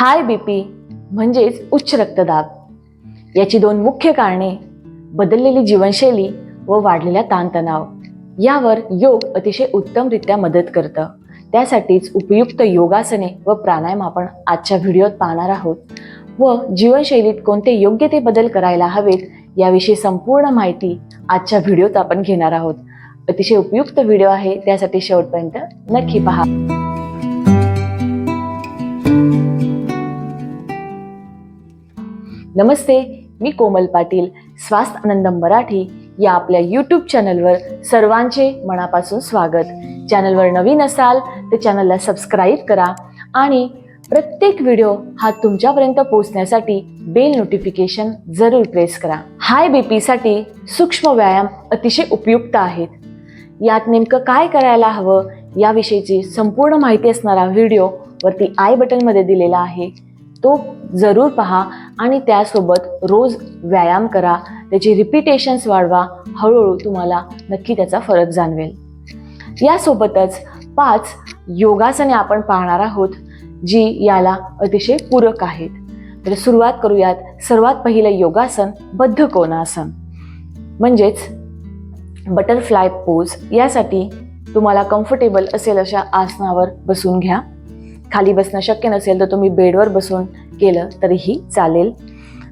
High BP म्हणजेच उच्च रक्तदाब. याची दोन मुख्य कारणे बदललेली जीवनशैली व वाढलेला ताणतणाव. यावर योग अतिशय उत्तमरित्या मदत करतं. त्यासाठीच उपयुक्त योगासने व प्राणायाम आपण आजच्या व्हिडिओत पाहणार आहोत. व जीवनशैलीत कोणते योग्य ते बदल करायला हवेत याविषयी संपूर्ण माहिती आजच्या व्हिडिओत आपण घेणार आहोत. अतिशय उपयुक्त व्हिडिओ आहे त्यासाठी शेवटपर्यंत नक्की पहा. नमस्ते मी कोमल पाटील स्वास्थ आनंद मराठी या आपल्या यूट्यूब चॅनलवर सर्वांचे मनापासून स्वागत. चॅनलवर नवीन असाल तर चॅनलला सबस्क्राईब करा आणि प्रत्येक व्हिडिओ हा तुमच्यापर्यंत पोहोचण्यासाठी बेल नोटिफिकेशन जरूर प्रेस करा. हाय बीपीसाठी सूक्ष्म व्यायाम अतिशय उपयुक्त आहेत. यात नेमकं काय करायला हवं याविषयीची संपूर्ण माहिती असणारा व्हिडिओ वरती आय बटनमध्ये दिलेला आहे. तो जरूर पहा आणि त्यासोबत रोज व्यायाम करा. त्याची रिपिटेशन्स वाढवा. हळूहळू तुम्हाला नक्की त्याचा फरक जाणवेल. यासोबतच पाच योगासने आपण पाहणार आहोत जी याला अतिशय पूरक आहेत. तर सुरुवात करूयात. सर्वात पहिलं योगासन बद्ध कोणासन? म्हणजेच बटरफ्लाय पोज यासाठी तुम्हाला कम्फर्टेबल असेल अशा आसनावर बसून घ्या. खाली बसणं शक्य नसेल तर तुम्ही बेडवर बसून केलं तरीही चालेल.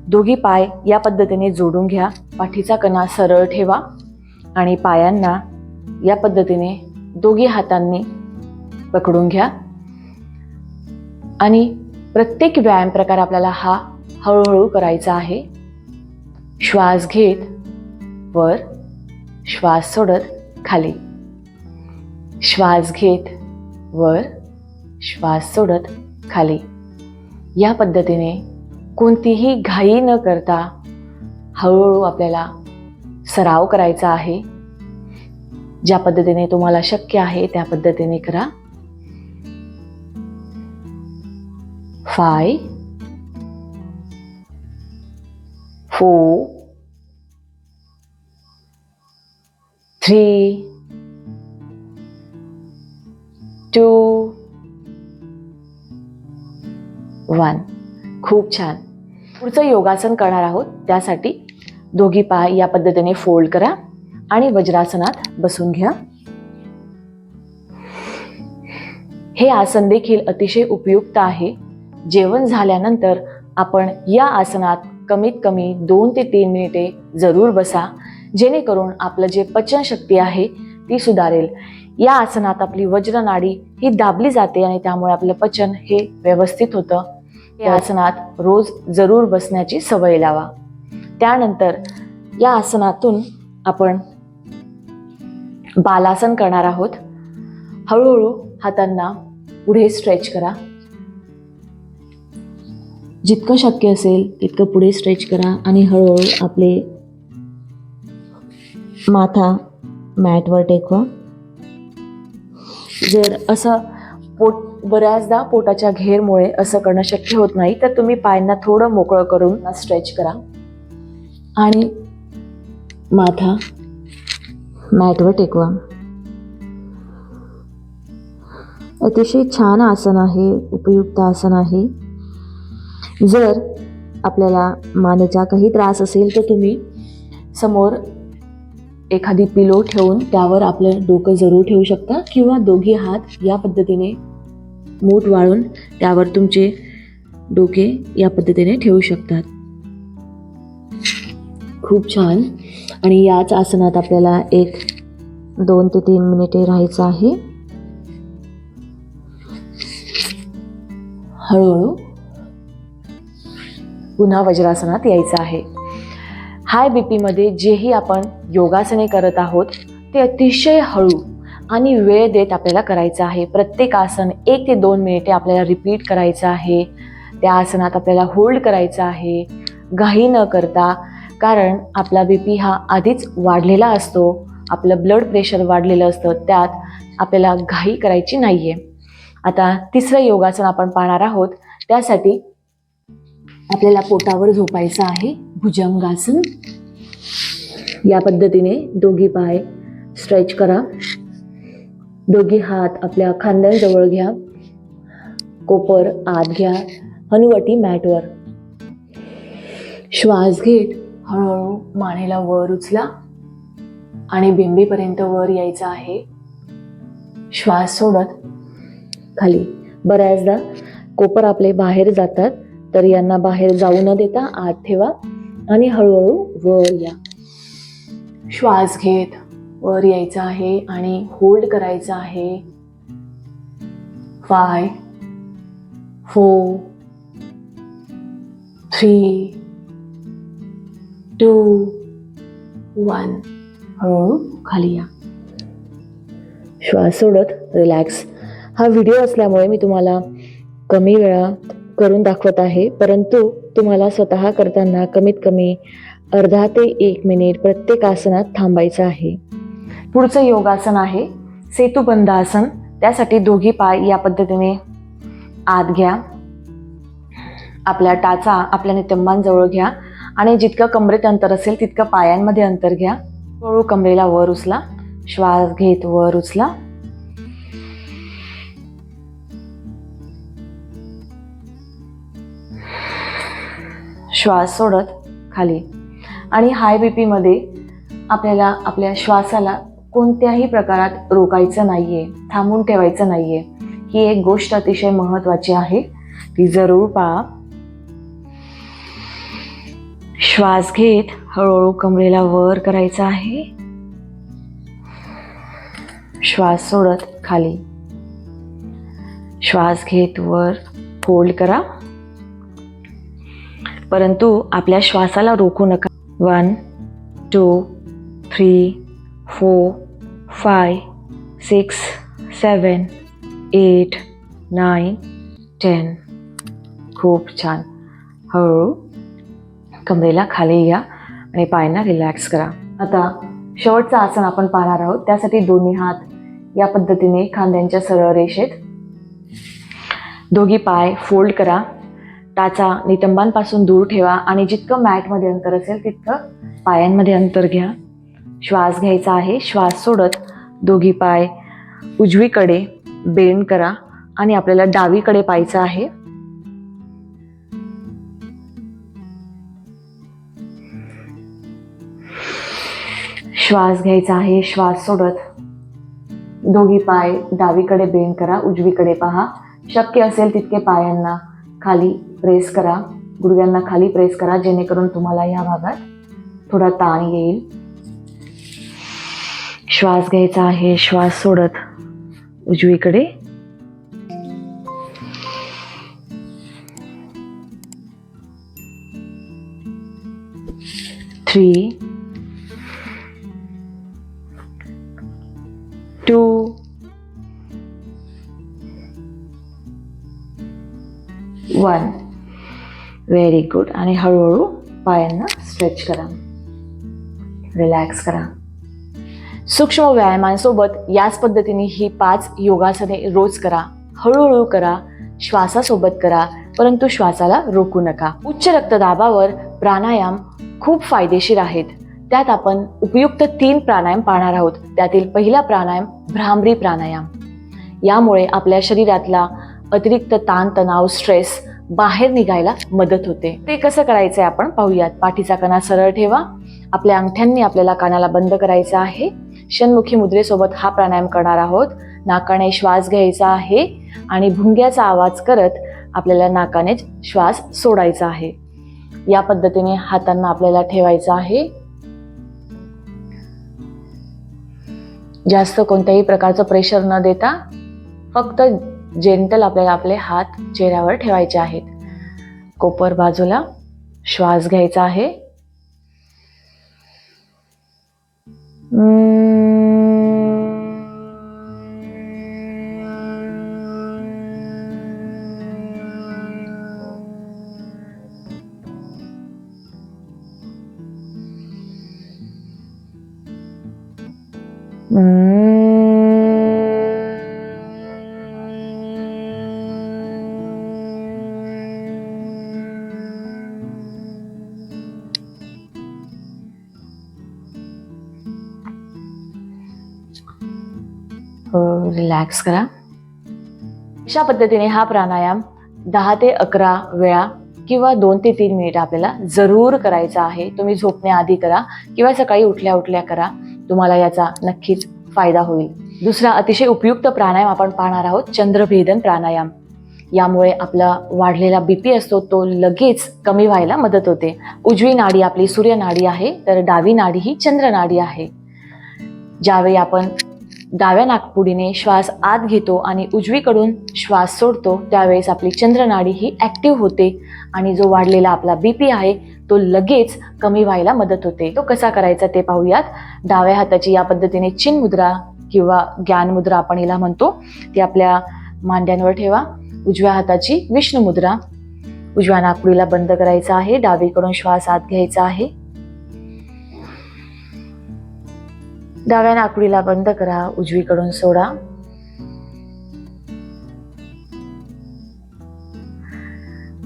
दोघी पाय या पद्धतीने जोडून घ्या. पाठीचा कणा सरळ ठेवा आणि पायांना या पद्धतीने दोघी हातांनी पकडून घ्या. आणि प्रत्येक व्यायाम प्रकार आपल्याला हा हळूहळू करायचा आहे. श्वास घेत वर श्वास सोडत खाली. श्वास घेत वर श्वास सोडत खाली. या पद्धतीने कोणतीही घाई न करता हळूहळू आपल्याला सराव करायचा आहे. ज्या पद्धतीने तुम्हाला शक्य आहे त्या पद्धतीने करा. फाय फोर थ्री टू भगवान. खूप छान. पुढचं योगासन करणार आहोत. त्यासाठी दोघी पाय या पद्धतीने फोल्ड करा आणि वज्रासनात बसून घ्या. हे आसन देखील अतिशय उपयुक्त आहे. जेवण झाल्यानंतर आपण या आसनात कमीत कमी दोन ते तीन मिनिटे जरूर बसा. जेणेकरून आपलं जे पचनशक्ती आहे ती सुधारेल. या आसनात आपली वज्रनाडी ही दाबली जाते आणि त्यामुळे आपलं पचन हे व्यवस्थित होतं. या आसनात रोज जरूर बसण्याची सवय लावा. त्यानंतर या आसनातून आपण बालासन करणार आहोत. हळूहळू हातांना पुढे स्ट्रेच करा. जितकं शक्य असेल तितकं पुढे स्ट्रेच करा आणि हळूहळू आपले माथा मॅटवर टेकवा. जर असं पोट बऱ्याचदा पोटाच्या घेरमुळे असं करणं शक्य होत नाही तर तुम्ही पायांना थोडं मोकळं करून स्ट्रेच करा. आणि माथा मॅटवर टेकवा. अतिशय छान आसन आहे उपयुक्त आसन आहे. जर आपल्याला मानेचा काही त्रास असेल तर तुम्ही समोर एखादी पिलो ठेवून त्यावर आपलं डोकं जरूर ठेवू शकता किंवा दोघी हात या पद्धतीने मूठ वाळून त्यावर तुमचे डोके या पद्धतीने ठेवू शकतात. खूप छान. आणि याच आसनात आपल्याला एक दोन ते तीन मिनिटे राहायचं आहे. हळूहळू पुन्हा वज्रासनात यायचं आहे. हाय बी पीमध्ये जेही आपण योगासने करत आहोत ते अतिशय हळू आणि वेळ देत आपल्याला करायचं आहे. प्रत्येक आसन एक ते दोन मिनिटे आपल्याला रिपीट करायचं आहे. त्या आसनात आपल्याला होल्ड करायचं आहे. घाई न करता कारण आपला बी पी हा आधीच वाढलेला असतो. आपलं ब्लड प्रेशर वाढलेलं असतं. त्यात आपल्याला घाई करायची नाही आहे आता तिसरं योगासन आपण पाहणार आहोत. त्यासाठी आपल्याला पोटावर झोपायचं आहे. भुजंगासन. या पद्धतीने दोघी पाय स्ट्रेच करा. दोघी हात आपल्या खांद्यांजवळ घ्या. कोपर आत घ्या. हनुवटी मॅटवर. श्वास घेत हळूहळू मानेला वर उचला आणि बिंबीपर्यंत वर यायचं आहे. श्वास सोडत खाली. बऱ्याचदा कोपर आपले बाहेर जातात तर यांना बाहेर जाऊ न देता आत ठेवा आणि हळूहळू वर या. श्वास घेत वर यायचं आहे आणि होल्ड करायचं आहे. Five four three two one हळूहळू खाली या. श्वास सोडत रिलॅक्स हा व्हिडिओ असल्यामुळे मी तुम्हाला कमी वेळा करून दाखवत आहे परंतु तुम्हाला स्वतः करताना कमीत कमी अर्धा ते एक मिनिट प्रत्येक आसनात थांबायचं आहे. पुढचं योगासन आहे सेतुबंध आसन त्यासाठी दोघी पाय या पद्धतीने आत घ्या. आपल्या टाचा आपल्या नितंबांजवळ घ्या आणि जितकं कमरेत अंतर असेल तितकं पायांमध्ये अंतर घ्या. हळू कमरेला वर उचला. श्वास घेत वर उचला. श्वास सोडत खाली. आणि हाय बी पीमध्ये आपल्याला आपल्या श्वासाला कोणत्याही प्रकारात रोकायचं नाहीये थांबून ठेवायचं नाहीये. ही एक गोष्ट अतिशय महत्वाची आहे. ती जरूर पाळा श्वास घेत हळूहळू कमरेला वर करायचा आहे. श्वास सोडत खाली. श्वास घेत वर होल्ड करा. परंतु आपल्या श्वासाला रोखू नका. One two three four five six seven eight nine ten. खूप छान. हळूहळू कमरेला खाली घ्या आणि पायांना रिलॅक्स करा. आता शेवटचं आसन आपण पाहणार आहोत. त्यासाठी दोन्ही हात या पद्धतीने खांद्यांच्या सरळ रेषेत. दोघी पाय फोल्ड करा. टाचा नितंबांपासून दूर ठेवा आणि जितकं मॅटमध्ये अंतर असेल तितकं पायांमध्ये अंतर घ्या. श्वास घ्यायचा आहे. श्वास सोडत दोघी पाय उजवीकडे बेंड करा आणि आपल्याला डावीकडे पाहायचं आहे. श्वास घ्यायचा आहे. श्वास सोडत दोघी पाय डावीकडे बेंड करा उजवीकडे पहा. शक्य असेल तितके पायांना खाली प्रेस करा. गुडघ्यांना खाली प्रेस करा जेणेकरून तुम्हाला या भागात थोडा ताण येईल. श्वास घ्यायचा आहे श्वास सोडत. उजवीकडे. Three two one very good आणि हळूहळू पायांना स्ट्रेच करा. रिलॅक्स करा. सूक्ष्म व्यायामांसोबत याच पद्धतीने ही पाच योगासने रोज करा हळूहळू करा श्वासासोबत करा परंतु श्वासाला रोखू नका. उच्च रक्तदाबावर प्राणायाम खूप फायदेशीर आहेत. त्यात आपण उपयुक्त तीन प्राणायाम पाहणार आहोत. त्यातील पहिला प्राणायाम भ्रामरी प्राणायाम. यामुळे आपल्या शरीरातला अतिरिक्त ताण तणाव स्ट्रेस बाहेर निघायला मदत होते. ते कसं करायचंय आपण पाहूयात. पाठीचा कणा सरळ ठेवा. आपल्या अंगठ्यांनी आपल्याला कानाला बंद करायचं आहे. षण्मुखी मुद्रेसोबत हा प्राणायाम करणार आहोत. नाकाने श्वास घ्यायचा आहे आणि भुंग्याचा आवाज करत आपल्याला नाकाने श्वास सोडायचा आहे. या पद्धतीने हातांना आपल्याला ठेवायचं आहे. जास्त कोणत्याही प्रकारचं प्रेशर न देता फक्त जेंटल आपल्याला आपले हात चेहऱ्यावर ठेवायचे आहेत. कोपर बाजूला श्वास घ्यायचा आहे. Mm. हो, रिलॅक्स करा. अशा पद्धतीने हा प्राणायाम दहा ते अकरा वेळा किंवा दोन ते तीन मिनिटं आपल्याला जरूर करायचा आहे. तुम्ही झोपण्याआधी करा किंवा सकाळी उठल्या उठल्या करा. तुम्हाला याचा नक्कीच फायदा होईल. दुसरा अतिशय उपयुक्त प्राणायाम आपण पाहणार आहोत चंद्रभेदन प्राणायाम. यामुळे आपला वाढलेला बीपी असतो तो लगेच कमी व्हायला मदत होते. उजवी नाडी आपली सूर्य नाडी आहे तर डावी नाडी ही चंद्र नाडी आहे. ज्यावेळी आपण डाव्या नाकपुडीने श्वास आत घेतो आणि उजवीकडून श्वास सोडतो त्यावेळेस आपली चंद्रनाडी ही ॲक्टिव्ह होते आणि जो वाढलेला आपला बी पी आहे तो लगेच कमी व्हायला मदत होते. तो कसा करायचा ते पाहूयात. डाव्या हाताची या पद्धतीने चिन मुद्रा किंवा ज्ञान मुद्रा आपण हिला म्हणतो ती आपल्या मांड्यांवर ठेवा. उजव्या हाताची विष्णू मुद्रा. उजव्या नाकपुडीला बंद करायचा आहे. डावीकडून श्वास आत घ्यायचा आहे. डाव्या नाकडीला बंद करा उजवीकडून सोडा.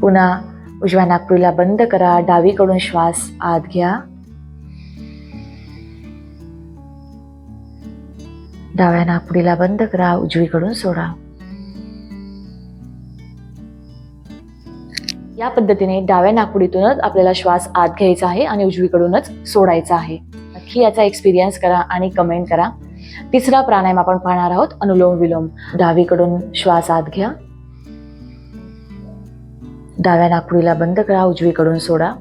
पुन्हा उजव्या नाकपुडीला बंद करा डावीकडून श्वास आत घ्या. डाव्या नाकपुडीला बंद करा उजवीकडून सोडा. या पद्धतीने डाव्या नाकपुडीतूनच आपल्याला श्वास आत घ्यायचा आहे आणि उजवीकडूनच सोडायचा आहे. नक्की याचा एक्सपिरियन्स करा आणि कमेंट करा. तिसरा प्राणायाम आपण पाहणार आहोत. अनुलोम विलोम. डावीकडून श्वास आत घ्या. डाव्या नाकपुडीला बंद करा. उजवीकडून सोडा.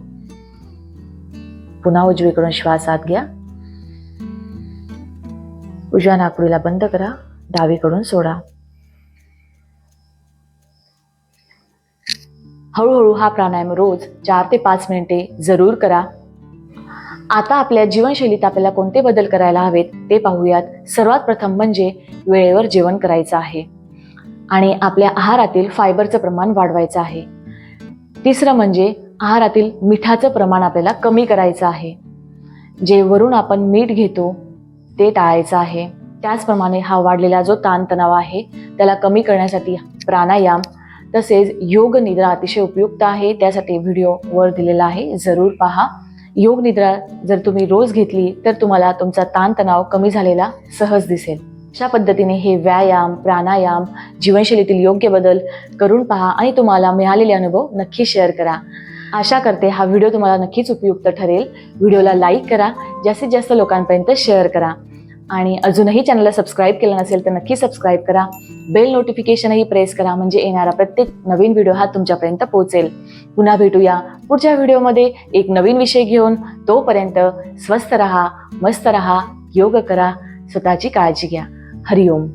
पुन्हा उजवीकडून श्वास आत घ्या. उजव्या नाकपुडीला बंद करा. डावीकडून सोडा. हळूहळू हा प्राणायाम रोज चार ते पाच मिनिटे जरूर करा. आता आपल्या जीवनशैलीत आपल्याला कोणते बदल करायला हवेत ते पाहूयात. सर्वात प्रथम म्हणजे वेळेवर जेवण करायचं आहे. आणि आपल्या आहारातील फायबरचं प्रमाण वाढवायचं आहे. तिसरं म्हणजे आहारातील मिठाचं प्रमाण आपल्याला कमी करायचं आहे. जे वरून आपण मीठ घेतो ते टाळायचं आहे. त्याचप्रमाणे हा वाढलेला जो ताणतणाव आहे त्याला कमी करण्यासाठी प्राणायाम तसेच योग निद्रा अतिशय उपयुक्त आहे. त्यासाठी व्हिडिओ वर दिलेला आहे. जरूर पहा. योग निद्रा जर तुम्ही रोज घेतली तर तुम्हाला तुमचा ताणतणाव कमी झालेला सहज दिसेल. अशा पद्धतीने हे व्यायाम प्राणायाम जीवनशैलीतील योग्य बदल करून पहा आणि तुम्हाला मिळालेले अनुभव नक्की शेअर करा. आशा करते हा व्हिडिओ तुम्हाला नक्कीच उपयुक्त ठरेल. व्हिडिओला लाईक करा जास्तीत जास्त लोकांपर्यंत शेअर करा. आणि अजूनही चॅनलला सबस्क्राईब केलं नसेल तर नक्की सबस्क्राईब करा. बेल नोटिफिकेशनही प्रेस करा म्हणजे येणारा प्रत्येक नवीन व्हिडिओ हा तुमच्यापर्यंत पोहोचेल. पुन्हा भेटूया पुढच्या व्हिडिओमध्ये एक नवीन विषय घेऊन तोपर्यंत स्वस्थ रहा मस्त रहा योग करा स्वतःची काळजी घ्या. हरिओम.